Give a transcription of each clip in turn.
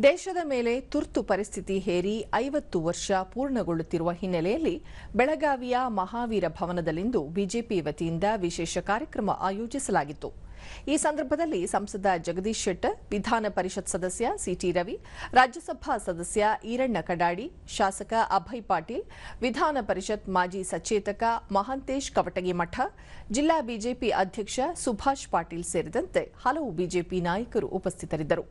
ದೇಶದ ಮೇಲೆ ತುರ್ತು ಪರಿಸ್ಥಿತಿ ಹೇರಿ ಐವತ್ತು ವರ್ಷ ಪೂರ್ಣಗೊಳ್ಳುತ್ತಿರುವ ಹಿನ್ನೆಲೆಯಲ್ಲಿ ಬೆಳಗಾವಿಯ ಮಹಾವೀರ ಭವನದಲ್ಲಿಂದು ಬಿಜೆಪಿ ವತಿಯಿಂದ ವಿಶೇಷ ಕಾರ್ಯಕ್ರಮ ಆಯೋಜಿಸಲಾಗಿತ್ತು. ಈ ಸಂದರ್ಭದಲ್ಲಿ ಸಂಸದ ಜಗದೀಶ್ ಶೆಟ್ಟರ್ ವಿಧಾನ ಪರಿಷತ್ ಸದಸ್ಯ ಸಿಟಿ ರವಿ ರಾಜ್ಯಸಭಾ ಸದಸ್ಯ ಈರಣ್ಣ ಕಡಾಡಿ ಶಾಸಕ ಅಭಯ್ ಪಾಟೀಲ್ ವಿಧಾನ ಪರಿಷತ್ ಮಾಜಿ ಸಚೇತಕ ಮಹಾಂತೇಶ್ ಕವಟಗಿ ಮಠ ಜಿಲ್ಲಾ ಬಿಜೆಪಿ ಅಧ್ಯಕ್ಷ ಸುಭಾಷ್ ಪಾಟೀಲ್ ಸೇರಿದಂತೆ ಹಲವು ಬಿಜೆಪಿ ನಾಯಕರು ಉಪಸ್ಥಿತರಿದ್ದರು.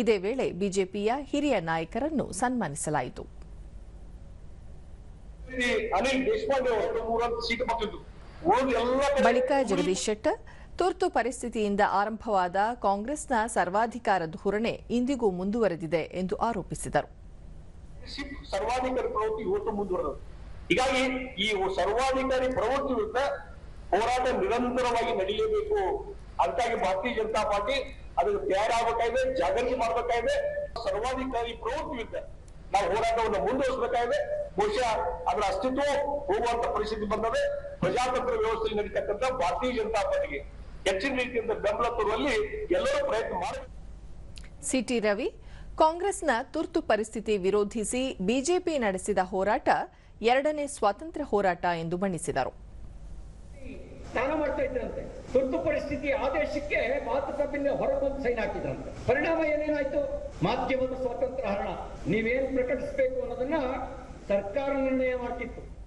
ಇದೇ ವೇಳೆ ಬಿಜೆಪಿಯ ಹಿರಿಯ ನಾಯಕರನ್ನು ಸನ್ಮಾನಿಸಲಾಯಿತು. ಬಳಿಕ ಜಗದೀಶ್ ಶೆಟ್ಟರ್ ತುರ್ತು ಪರಿಸ್ಥಿತಿಯಿಂದ ಆರಂಭವಾದ ಕಾಂಗ್ರೆಸ್ನ ಸರ್ವಾಧಿಕಾರ ಧೋರಣೆ ಇಂದಿಗೂ ಮುಂದುವರೆದಿದೆ ಎಂದು ಆರೋಪಿಸಿದರು. ಸರ್ವಾಧಿಕಾರಿ ಪ್ರವೃತ್ತಿ ಇವತ್ತು ಮುಂದುವರೆದ ಹೀಗಾಗಿ ಈ ಸರ್ವಾಧಿಕಾರಿ ಪ್ರವೃತ್ತಿ ಹೋರಾಟ ನಿರಂತರವಾಗಿ ನಡೆಯಬೇಕು ಅಂತಾಗಿ ಭಾರತೀಯ ಜನತಾ ಪಾರ್ಟಿ ಅದಕ್ಕೆ ತಯಾರಾಗಬೇಕಾಗಿದೆ ಜಾಗೃತಿ ಮಾಡಬೇಕಾಗಿದೆ. ಸರ್ವಾಧಿಕಾರಿ ಪ್ರವೃತ್ತಿ ವಿರುದ್ಧ ನಾವು ಹೋರಾಟವನ್ನು ಮುಂದುವರಿಸಬೇಕಾಗಿದೆ. ಬಹುಶಃ ಅದರ ಅಸ್ತಿತ್ವ ಹೋಗುವಂತ ಪರಿಸ್ಥಿತಿ ಬಂದದೆ ಪ್ರಜಾತಂತ್ರ ವ್ಯವಸ್ಥೆಯಲ್ಲಿ ನಡೀತಕ್ಕಂಥ ಭಾರತೀಯ ಜನತಾ ಪಾರ್ಟಿಗೆ ಹೆಚ್ಚಿನ ರೀತಿಯಿಂದ ಬೆಂಬಲ ತರುವಲ್ಲಿ ಎಲ್ಲರೂ ಪ್ರಯತ್ನ ಮಾಡಿ. ಸಿಟಿ ರವಿ ಕಾಂಗ್ರೆಸ್ನ ತುರ್ತು ಪರಿಸ್ಥಿತಿ ವಿರೋಧಿಸಿ ಬಿಜೆಪಿ ನಡೆಸಿದ ಹೋರಾಟ ಎರಡನೇ ಸ್ವಾತಂತ್ರ್ಯ ಹೋರಾಟ ಎಂದು ಬಣ್ಣಿಸಿದರು. ಸ್ನಾನ ಮಾಡ್ತಾ ಇದ್ರಂತೆ. ತುರ್ತು ಪರಿಸ್ಥಿತಿ ಆದೇಶಕ್ಕೆ ಮಾತುಕತೆಯಿಂದ ಹೊರಬಂದು ಸೈನ್ ಹಾಕಿದ್ರಂತೆ. ಪರಿಣಾಮ ಏನೇನಾಯ್ತು? ಮಾಧ್ಯಮದ ಸ್ವಾತಂತ್ರ್ಯ ಹರಣ. ನೀವೇನು ಪ್ರಕಟಿಸಬೇಕು ಅನ್ನೋದನ್ನ ಸರ್ಕಾರ ನಿರ್ಣಯ ಮಾಡ್ತಿತ್ತು.